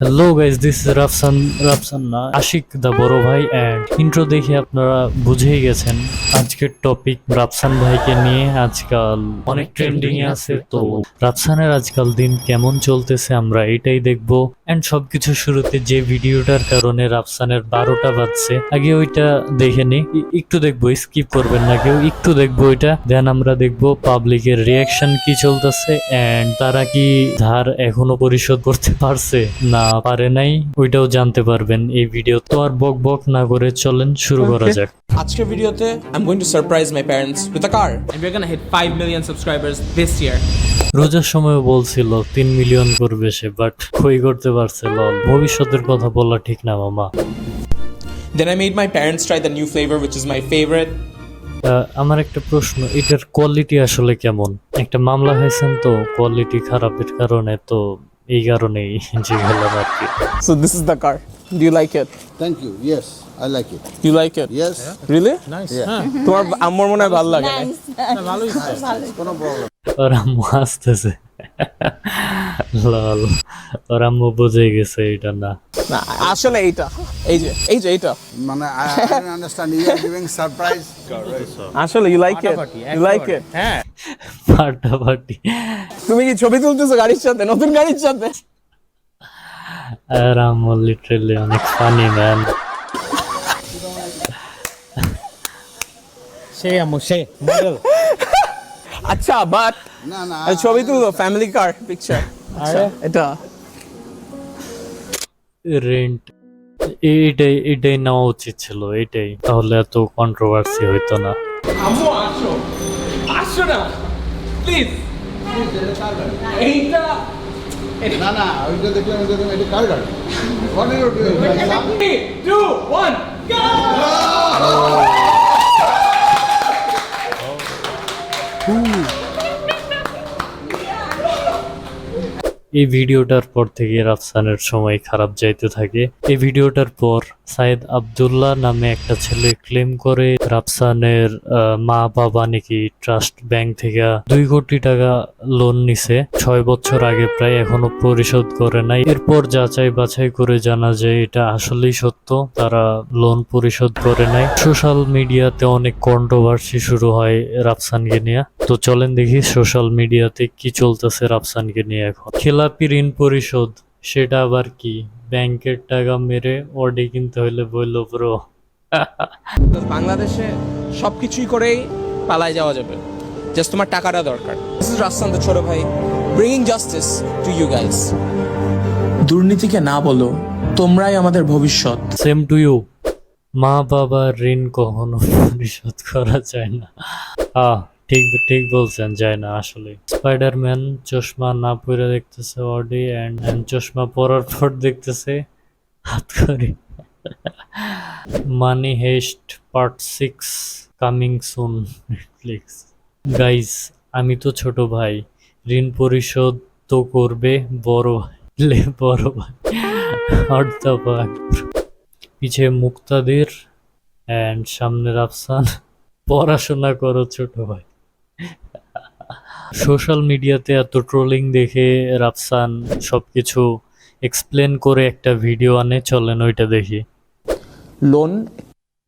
Hello guys this Rafsan Rafsan না আশিক দা বড় ভাই অ্যান্ড ইন্ট্রো দেখে আপনারা বুঝেই গেছেন আজকের টপিক রাফসান ভাইকে নিয়ে আজকাল অনেক ট্রেন্ডিং এ আছে তো। রাফসানের আজকাল দিন কেমন চলতেছে আমরা এটাই দেখব। অ্যান্ড সবকিছু শুরুতে যে ভিডিওটার কারণে রাফসানের বারোটা বাজছে, আগে ওইটা দেখে নি। একটু দেখব স্কিপ করবেন না কেউ, একটু দেখব ওইটা। দেন আমরা দেখব পাবলিকের রিয়াকশন কি চলতেছে অ্যান্ড তারা কি ধার এখনও পরিশোধ করতে পারছে না পারে নাই ওইটাও জানতে পারবেন এই ভিডিও তো আর বক বক না করে চলেন শুরু করা যাক আজকের ভিডিওতে I'm going to surprise my parents with a car. and we're gonna hit 5 million subscribers this year. রোজার সময় বলছিল তিন মিলিয়ন করবে সে বাট কই করতে পারছে লল ভবিষ্যতের কথা বলা ঠিক না মামা দেন I made my parents try the new flavor, which is my favorite. আহ, আমার একটা প্রশ্ন এটার কোয়ালিটি আসলে কেমন একটা মামলা হয়েছেন তো কোয়ালিটি খারাপের কারণে তো এই কারণেই যে গেলাম আর কি So this is the car. Do you like it? Thank you. Yes, I like it. You like it? Yes. Really? Nice. Yeah. তোমার আম্মুর মনে হয় ভালো লাগে না? ভালোই কোনো প্রবলেম ওর আম্মু আসতেছে লল ওর আম্মু বুঝে গেছে এটা না। না আসলে এইটা এই যে এই যে এইটা। মানে I, I don't understand. You are giving surprise. আসলে you like it you like it হ্যাঁ। ফাটাফাটি তুমি কি ছবি তুলতেছো গাড়ির সাথে নতুন গাড়ির সাথে? আর আম্মু লিটারেলি অনেক ফানি ম্যান সে আমু সে মডেল আচ্ছা বাট না না ছবি তুলো ফ্যামিলি কার পিকচার আচ্ছা এটা। রেন্ট এইটাই এটাই নেওয়া উচিত ছিল এটাই। তাহলে এত কন্ট্রোভার্সি হইতো না। আম্মু আসো। আসো না। প্লিজ এইটা না না ওইটা দেখলাম ওইটা দেখলাম এটা কার গাড়ি? What are you এই ভিডিওটার পর থেকে রাফসানের সময় খারাপ যাইতে থাকে। এই ভিডিওটার পর সাইদ আব্দুল্লাহ নামে একটা ছেলে ক্লেম করে রাফসানের মা বাবা নাকি ট্রাস্ট ব্যাংক থেকে দুই কোটি টাকা লোন নিছে। ছয় বছর আগে প্রায় এখনও পরিশোধ করে নাই। এরপর যাচাই বাছাই করে জানা যায় এটা আসলেই সত্য। তারা লোন পরিশোধ করে নাই। সোশ্যাল মিডিয়াতে অনেক কন্ট্রোভার্সি শুরু হয় রাফসানকে নিয়ে। তো চলেন দেখি সোশ্যাল মিডিয়াতে কি চলতেছে রাফসানকে নিয়ে এখন। খেলাপি ঋণ পরিশোধ সেটা আবার কি? ব্যাংকের টাকা মেরে অডি কিনতে হইলে বলল ব্রো। বাংলাদেশে সব কিছুই করেই পালায় যাওয়া যাবে। জাস্ট তোমার টাকাটা দরকার। দিস ইজ রাস্তান ছোট ভাই bring justice to you guys দুর্নীতিকে না বলো তোমরাই আমাদের ভবিষ্যৎ। সেম টু ইউ মা বাবার ঋণ কখনো পরিশোধ করা যায় না। আহ। ঠিক ঠিক বলছেন, যায় না আসলে স্পাইডারম্যান চশমা না পরে দেখতেছে অডি অ্যান্ড চশমা পরার পর দেখতেছে হাত করে। Money heist part six coming soon Netflix guys আমি তো ছোট ভাই, ঋণ পরিশোধ তো করবে বড় ভাই বড় ভাই। অর্থাৎ পিছে মুক্তাদির অ্যান্ড সামনে রাফসান পড়াশোনা করো ছোট ভাই। সোশ্যাল মিডিয়াতে এত ট্রোলিং দেখে রাফসান সবকিছু এক্সপ্লেন করে একটা ভিডিও আনে চলেন ওইটা দেখি। লোন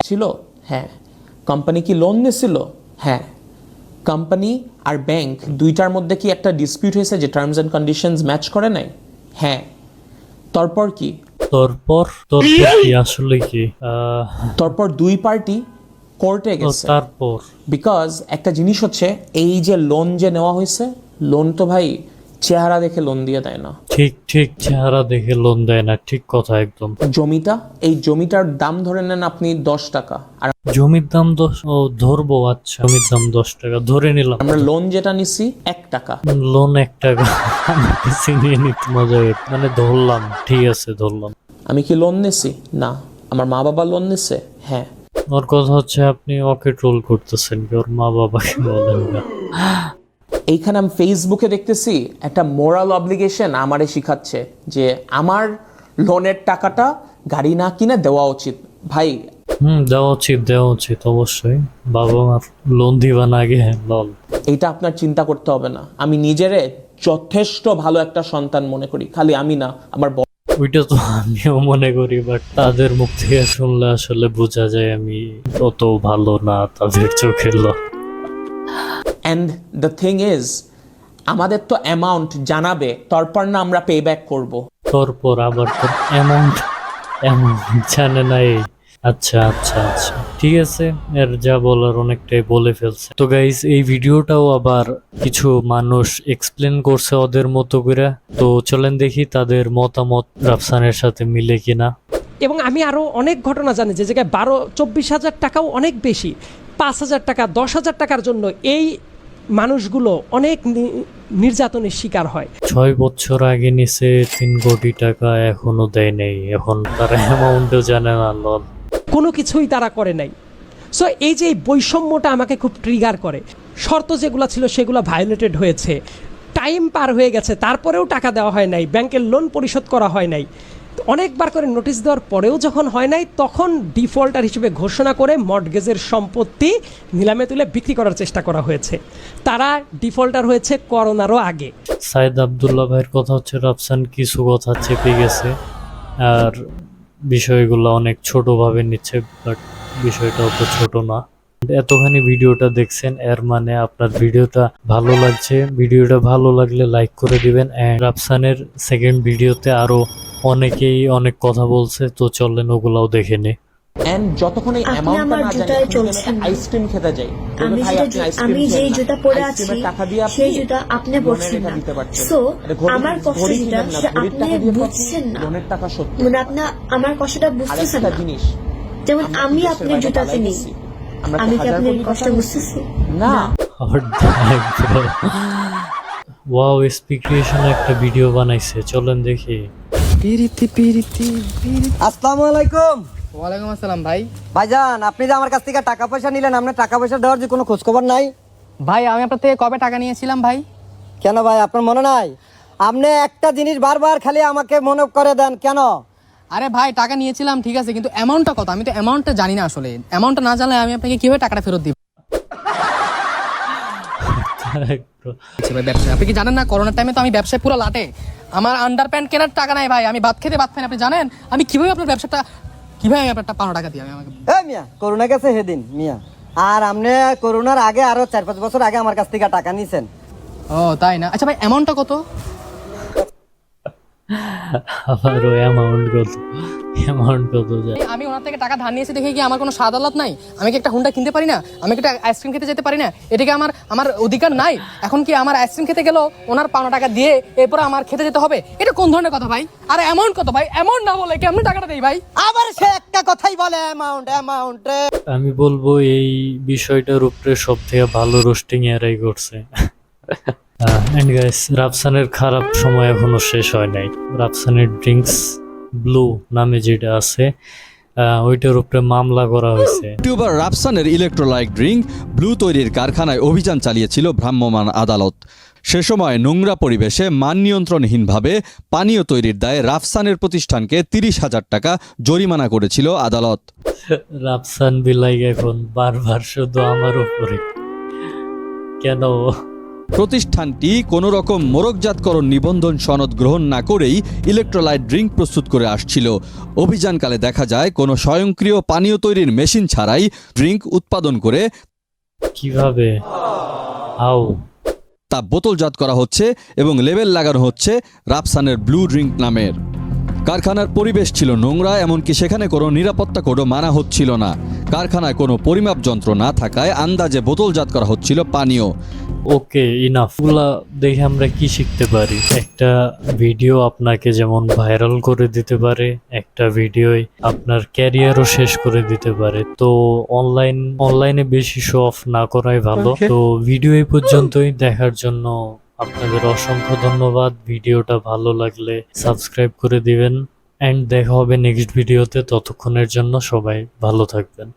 ছিল? হ্যাঁ। কোম্পানি কি লোন নিয়েছিল? হ্যাঁ। কোম্পানি আর ব্যাংক দুইটার মধ্যে কি একটা ডিসপিউট হয়েছে যে টার্মস অ্যান্ড কন্ডিশনস ম্যাচ করে নাই? হ্যাঁ। তারপর কি? তারপর তারপর কি আসলে কি? তারপর দুই পার্টি কোর্টে গেছে। তারপর? বিকজ একটা জিনিস হচ্ছে এই যে লোন যে নেওয়া হয়েছে লোন তো ভাই চেহারা দেখে লোন দিয়ে দেয় না। ঠিক ঠিক চেহারা দেখে লোন দেয় না ঠিক কথা একদম। জমিটা এই জমিটার দাম ধরে নেন আপনি দশ টাকা। আর জমির দাম দশ ও ধরবো আচ্ছা জমির দাম দশ টাকা ধরে নিলাম। আমরা লোন যেটা নিছি এক টাকা। লোন এক টাকা নিতে মজা। মানে ধরলাম ঠিক আছে ধরলাম। আমি কি লোন নিছি? না। আমার মা বাবা লোন নিছে? হ্যাঁ। ওর কথা হচ্ছে আপনি ওকে ট্রোল করতেছেন কি ওর মা বাবাকে বলেন না। এইখানে আমি ফেসবুকে দেখতেছি একটা মোরাল অব্লিগেশন আমারে শিখাচ্ছে যে আমার লোনের টাকাটা গাড়ি না কিনে দেওয়া উচিত। ভাই হুম দেওয়া উচিত দেওয়া উচিত অবশ্যই। বাবা মার লোন দিবা না আগে লল। এইটা আপনার চিন্তা করতে হবে না। আমি নিজেরে যথেষ্ট ভালো একটা সন্তান মনে করি। খালি আমি না আমার ওইটা তো আমিও মনে করি বাট তাদের মুখ থেকে শুনলে আসলে বোঝা যায় আমি অত ভালো না তাদের চোখের ল। অ্যান্ড দ্য থিং ইজ আমাদের তো অ্যামাউন্ট জানাবে তারপর না আমরা পে ব্যাক করব। তারপর আবার তো অ্যামাউন্ট অ্যামাউন্ট জানে না এই আচ্ছা আচ্ছা আচ্ছা। ঠিক আছে এর যা বলার অনেকটাই বলে ফেলছে। তো গাইজ এই ভিডিওটাও আবার কিছু মানুষ এক্সপ্লেন করছে ওদের মতো করে। তো চলেন দেখি তাদের মতামত রাফসানের সাথে মিলে কিনা। এবং আমি আরও অনেক ঘটনা জানি যে জায়গায় বারো চব্বিশ হাজার টাকাও অনেক বেশি। পাঁচ হাজার টাকা দশ হাজার টাকার জন্য এই মানুষগুলো অনেক নির্যাতনের শিকার হয়। ছয় বছর আগে নিচে তিন কোটি টাকা এখনও দেয় নেই। এখন তারা অ্যামাউন্টও জানে না লল কোনো কিছুই তারা করে নাই। সো এই যে বৈষম্যটা আমাকে খুব ট্রিগার করে। শর্ত যেগুলো ছিল সেগুলো ভায়োলেটেড হয়েছে। টাইম পার হয়ে গেছে, তারপরেও টাকা দেওয়া হয় নাই ব্যাংকের লোন পরিশোধ করা হয় নাই। অনেকবার করে নোটিশ দেওয়ার পরেও যখন হয় নাই, তখন ডিফল্টার হিসেবে ঘোষণা করে মর্টগেজের সম্পত্তি নিলামে তুলে বিক্রি করার চেষ্টা করা হয়েছে। তারা ডিফল্টার হয়েছে করোনারও আগে। সাইদ আবদুল্লাহ ভাইয়ের কথা হচ্ছে, রাফসান কিছু কথা চেপে গেছে। আর বিষয়গুলো অনেক ছোটভাবে নিচ্ছে বাট বিষয়টা অত ছোট না। এতখানি ভিডিওটা দেখছেন, এর মানে আপনার ভিডিওটা ভালো লাগছে। ভিডিওটা ভালো লাগলে লাইক করে দিবেন অ্যান্ড রাফসানের সেকেন্ড ভিডিওতে আরও অনেকেই অনেক কথা বলছে, তো চলেন ওগুলাও দেখে নে এন্ড যতক্ষণ এই অ্যামাউন্টটা না জানি চলছেন। আইসক্রিম খেতে যাই। আমি আমি না। জুতা পরে আছি টাকা দিয়ে আপনি সেই জুতা আপনি পরছেন না। সো আমার কষ্ট যেটা আপনি বুঝছেন না। লোনের টাকা সত্যি। মানে আপনি আমার কষ্টটা বুঝতেছেন না। জিনিস যেমন আমি আপনার বাইরে জুতাতে নেই আমি কি আপনার কষ্ট বুঝতেছি? না। ওয়াও একটা ভিডিও বানাইছে। চলেন দেখি। আসসালামু আলাইকুম। ওয়ালাইকুম আসসালাম ভাই। ভাইজান আপনি যে আমার কাছ থেকে টাকা পয়সা নিলেন আপনার টাকা পয়সা দেওয়ার যে কোনো খোঁজ খবর নাই? ভাই আমি আপনার থেকে কবে টাকা নিয়েছিলাম ভাই? কেন ভাই আপনার মনে নাই? আপনি একটা জিনিস বারবার খালি আমাকে মনে করে দেন কেন? আরে ভাই টাকা নিয়েছিলাম ঠিক আছে কিন্তু অ্যামাউন্টটা কত? আমি তো অ্যামাউন্টটা জানি না আসলে। অ্যামাউন্টটা না জানলে আমি আপনাকে কীভাবে টাকাটা ফেরত দিব? আচ্ছা ব্যবসা আপনি কি জানেন না করোনার টাইমে তো আমি ব্যবসায় পুরো লাটে। আমার আন্ডার প্যান্ট কেনার টাকা নাই ভাই। আমি ভাত খেতে ভাত খাই আপনি জানেন? আমি কীভাবে আপনার ব্যবসাটা কীভাবে ব্যাপারটা পাঁচশো টাকা দিয়ে আমাকে এ মিয়া করোনা গেছে সেদিন মিয়া। আর আপনি করোনার আগে আরও চার পাঁচ বছর আগে আমার কাছ থেকে টাকা নিছেন। ও তাই না? আচ্ছা ভাই অ্যামাউন্টটা কত? আবারও অ্যামাউন্ট কত অ্যামাউন্ট কত যায় আমি ওনার থেকে টাকা ধার নিয়েছি দেখে কি আমার কোনো স্বাদ আলাদ নাই? আমি কি একটা হুন্ডা কিনতে পারি না? আমি কি একটা আইসক্রিম খেতে যেতে পারি না? এটা কি আমার আমার অধিকার নাই? এখন কি আমার আইসক্রিম খেতে গেলেও ওনার পাওনা টাকা দিয়ে এরপর আমার খেতে যেতে হবে? এটা কোন ধরনের কথা ভাই? আর অ্যামাউন্ট কত ভাই? অ্যামাউন্ট না বলে কেমন টাকাটা দেই ভাই? আবার সে একটা কথাই বলে অ্যামাউন্ট অ্যামাউন্ট আমি বলব এই বিষয়টার উপরে সব থেকে ভালো রোস্টিং এরাই করছে। এন্ড গাইস রাফসানের খারাপ সময় এখনও শেষ হয় নাই। রাফসানের ড্রিঙ্কস ব্লু নামে যেটা আছে ওইটার উপরে মামলা করা হয়েছে। ইউটিউবার রাফসানের ইলেকট্রোলাইট ড্রিঙ্ক ব্লু তৈরির কারখানায় অভিযান চালিয়েছিল ভ্রাম্যমাণ আদালত। সে সময় নোংরা পরিবেশে মান নিয়ন্ত্রণহীনভাবে পানীয় তৈরির দায়ে রাফসানের প্রতিষ্ঠানকে তিরিশ হাজার টাকা জরিমানা করেছিল আদালত। রাফসান বিলাই এখন বারবার শুধু আমার উপরে। কেন? প্রতিষ্ঠানটি কোনো রকম মোরকজাতকরণ নিবন্ধন সনদ গ্রহণ না করেই ইলেকট্রোলাইট ড্রিঙ্ক প্রস্তুত করে আসছিল। অভিযানকালে দেখা যায় কোনো স্বয়ংক্রিয় পানীয় তৈরির মেশিন ছাড়াই ড্রিঙ্ক উৎপাদন করে কীভাবে? হাউ? তা বোতলজাত করা হচ্ছে এবং লেবেল লাগানো হচ্ছে রাফসানের ব্লু ড্রিঙ্ক নামের। কারখানার পরিবেশ ছিল নোংরা এমনকি সেখানে কোনো নিরাপত্তা কোডও মানা হচ্ছিল না। কারখানায় কোনো পরিমাপ যন্ত্র না থাকায় আন্দাজে বোতলজাত করা হচ্ছিল পানীয়। ওকে ইনাফগুলা দেখে আমরা কি শিখতে পারি? একটা ভিডিও আপনাকে যেমন ভাইরাল করে দিতে পারে একটা ভিডিওই আপনার ক্যারিয়ারও শেষ করে দিতে পারে। তো অনলাইন অনলাইনে বেশি শো অফ না করাই ভালো। তো ভিডিও এই পর্যন্তই। দেখার জন্য আপনাদের অসংখ্য ধন্যবাদ। ভিডিওটা ভালো লাগলে সাবস্ক্রাইব করে দিবেন। অ্যান্ড দেখা হবে নেক্সট ভিডিওতে ততক্ষণের জন্য সবাই ভালো থাকবেন।